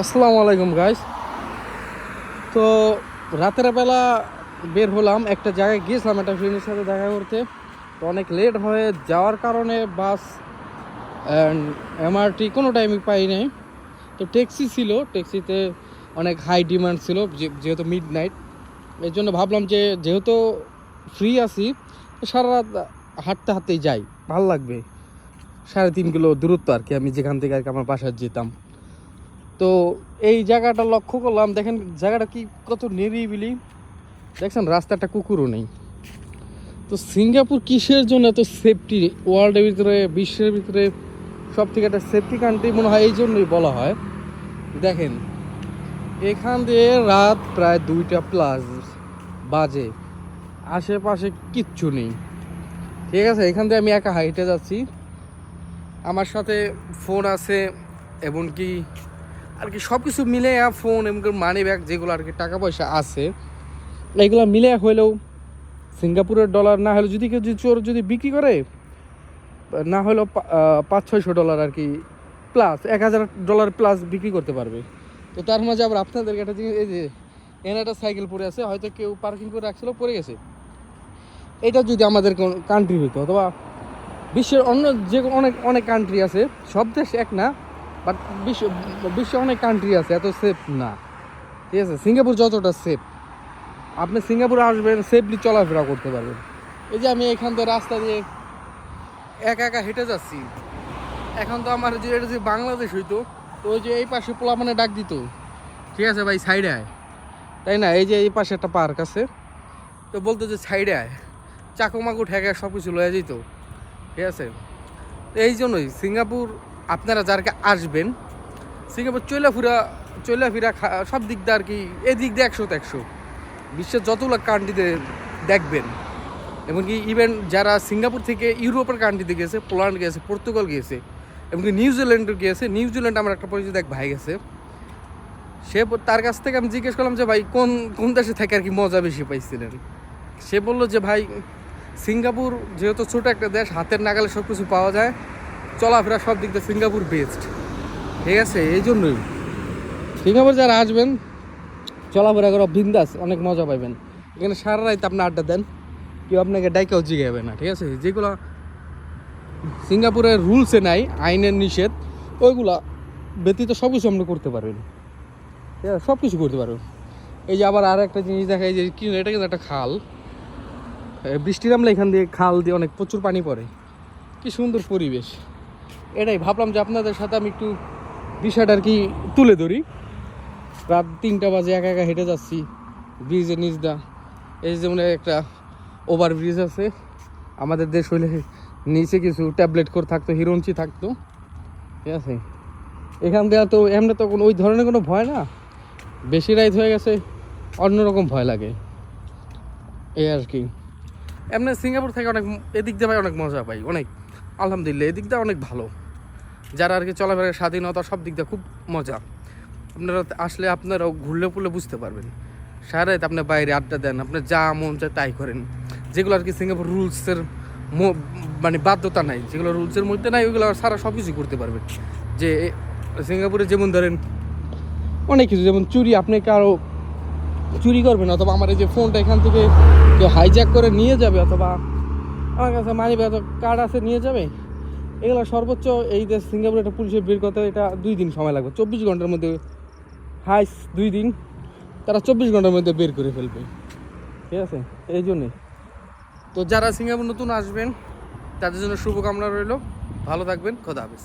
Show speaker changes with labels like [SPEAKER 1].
[SPEAKER 1] আসসালামু আলাইকুম গাইস তো রাতের বেলা বের হলাম, একটা জায়গায় গিয়েছিলাম, একটা ফ্রেন্ডের সাথে দেখা করতে। তো অনেক লেট হয়ে যাওয়ার কারণে বাস এমআরটি কোনো টাইমে পাই নাই। তো ট্যাক্সি ছিল ট্যাক্সিতে অনেক হাই ডিমান্ড ছিল যেহেতু মিড নাইট এর জন্য ভাবলাম যে, যেহেতু ফ্রি আছি সারা রাত হাঁটতে হাঁটতেই যাই, ভালো লাগবে। সাড়ে তিন কিলো দূরত্ব আর কি, আমি যেখান থেকে আর কি আমার বাসায় যেতাম। তো এই জায়গাটা লক্ষ্য করলাম, দেখেন জায়গাটা কি কত নিরিবিলি। দেখছেন, রাস্তাটা কুকুরও নেই। তো সিঙ্গাপুর কিসের জন্য এত সেফটি ওয়ার্ল্ডের ভিতরে, বিশ্বের ভিতরে সব থেকে একটা সেফটি কান্ট্রি মনে হয় এই জন্যই বলা হয়। দেখেন, এখান দিয়ে রাত প্রায় দুইটা প্লাস বাজে। আশেপাশে কিচ্ছু নেই। ঠিক আছে, এখান থেকে আমি একা হাইটে যাচ্ছি। আমার সাথে ফোন আছে, এমনকি আর কি সব কিছু মিলে ফোন এমনকি মানি ব্যাগ যেগুলো আর কি টাকা পয়সা আছে, এগুলো মিলে হইলেও সিঙ্গাপুরের ডলার না হলে যদি কেউ যদি চোর যদি বিক্রি করে, না হলেও পাঁচ ছয়শো ডলার আর কি প্লাস এক হাজার ডলার প্লাস বিক্রি করতে পারবে। তো তার মাঝে আবার আপনাদেরকে একটা জিনিস, এই যে এনে একটা সাইকেল পরে আছে, হয়তো কেউ পার্কিং করে রাখছিল, পড়ে গেছে। এটা যদি আমাদের কোন কান্ট্রি হইতো, অথবা বিশ্বের অন্য যে অনেক অনেক কান্ট্রি আছে, সব দেশ এক না বাট বিশ্ব, বিশ্বে অনেক কান্ট্রি আছে, এত সেফ না। ঠিক আছে? সিঙ্গাপুর যতটা সেফ আপনি সিঙ্গাপুরে আসবেন সেফলি চলাফেরা করতে পারবেন। এই যে আমি এখান থেকে রাস্তা দিয়ে একা একা হেঁটে যাচ্ছি। এখন তো আমার যে এটা যে বাংলাদেশ হইতো, তো ওই যে এই পাশে পোলা মানে ডাক দিত। ঠিক আছে ভাই, সাইডে আয়। তাই না? এই যে এই পাশে একটা পার্ক আছে। তো বলতো যে সাইডে আয়। চাকু মাকু ঠেকে সব কিছু লয়ে যেত ঠিক আছে? এই জন্যই সিঙ্গাপুর আপনারা যারা আসবেন, সিঙ্গাপুর চইলা ফিরা চইলা ফিরা খা- সব দিক দিয়ে আর কি এদিক দিয়ে একশো একশো। বিশ্বের যতগুলো কান্ট্রিতে দেখবেন, এমনকি ইভেন যারা সিঙ্গাপুর থেকে ইউরোপের কান্ট্রিতে গেছে, পোল্যান্ড গেছে, পর্তুগাল গিয়েছে এমনকি নিউজিল্যান্ডে গিয়েছে নিউজিল্যান্ড আমার একটা পরিচিত এক ভাই গেছে। সে তার কাছ থেকে আমি জিজ্ঞেস করলাম যে, ভাই, কোন কোন দেশে থেকে আর কি মজা বেশি পাইছিলেন? সে বলল যে, ভাই, সিঙ্গাপুর যেহেতু ছোট একটা দেশ, হাতের নাগালে সব কিছু পাওয়া যায় চলাফেরা সব দিক দিয়ে সিঙ্গাপুর বেস্ট ঠিক আছে, এই জন্যই। সিঙ্গাপুর যারা আসবেন, চলাফেরা করে বিন্দাস, অনেক মজা পাইবেন। এখানে সারা রাত আপনি আড্ডা দেন, কেউ আপনাকে ডাইকেও জিগাবে না, ঠিক আছে? যেগুলো সিঙ্গাপুরের রুলসে নাই, আইনের নিষেধ, ওইগুলা ব্যতীত সব কিছু আপনি করতে পারবেন। ঠিক আছে সব কিছু করতে পারবেন। এই যে আবার আর একটা জিনিস দেখা এই যে কি, এটা কিন্তু একটা খাল। বৃষ্টি নামলে এখান দিয়ে খাল দিয়ে অনেক প্রচুর পানি পড়ে। কি সুন্দর পরিবেশ। এটাই, ভাবলাম যে আপনাদের সাথে আমি একটু বিষয়টা আর কি তুলে ধরি। রাত তিনটা বাজে, একা একা হেঁটে যাচ্ছি, ব্রিজের নিচ দা। এই যেমন একটা ওভার ব্রিজ আছে। আমাদের দেশ হইলে নিচে কিছু ট্যাবলেট করে থাকতো হিরোঞ্চি থাকতো। ঠিক আছে? এখান থেকে তো এমনি তো ওই ধরনের কোনো ভয় না। বেশি রাইত হয়ে গেছে, অন্যরকম ভয় লাগে। এই আর কি। এমনি সিঙ্গাপুর থেকে অনেক, এদিক দিয়ে অনেক মজা পাই, অনেক। আলহামদুলিল্লাহ, এদিক দিয়ে অনেক ভালো। যারা আর কি চলাফেরা, স্বাধীনতা সব দিক দিয়ে খুব মজা। আপনারা আসলে আপনারাও ঘুরলে পুরলে বুঝতে পারবেন। সারা রাত আপনি বাইরে আড্ডা দেন আপনার যা মন চায় তাই করেন। যেগুলো আর কি সিঙ্গাপুর রুলসের মানে বাধ্যতা নাই, যেগুলো রুলসের মধ্যে নাই, ওইগুলো সারা সব কিছু করতে পারবেন। যে সিঙ্গাপুরে যেমন ধরেন, অনেক কিছু, যেমন চুরি, আপনি কারও চুরি করবেন, অথবা আমার এই যে ফোনটা এখান থেকে কেউ হাইজ্যাক করে নিয়ে যাবে, অথবা আমার কাছে মানি ব্যাগ কার্ড আছে, নিয়ে যাবে। এগুলো সর্বোচ্চ এই দেশ সিঙ্গাপুরে একটা পুলিশে বের করতে এটা দুই দিন সময় লাগবে। চব্বিশ ঘণ্টার মধ্যে হাইস দুই দিন, তারা চব্বিশ ঘণ্টার মধ্যে বের করে ফেলবে। ঠিক আছে? এই জন্যে। তো যারা সিঙ্গাপুর নতুন আসবেন, তাদের জন্য শুভকামনা রইল। ভালো থাকবেন, খোদা হাফেজ।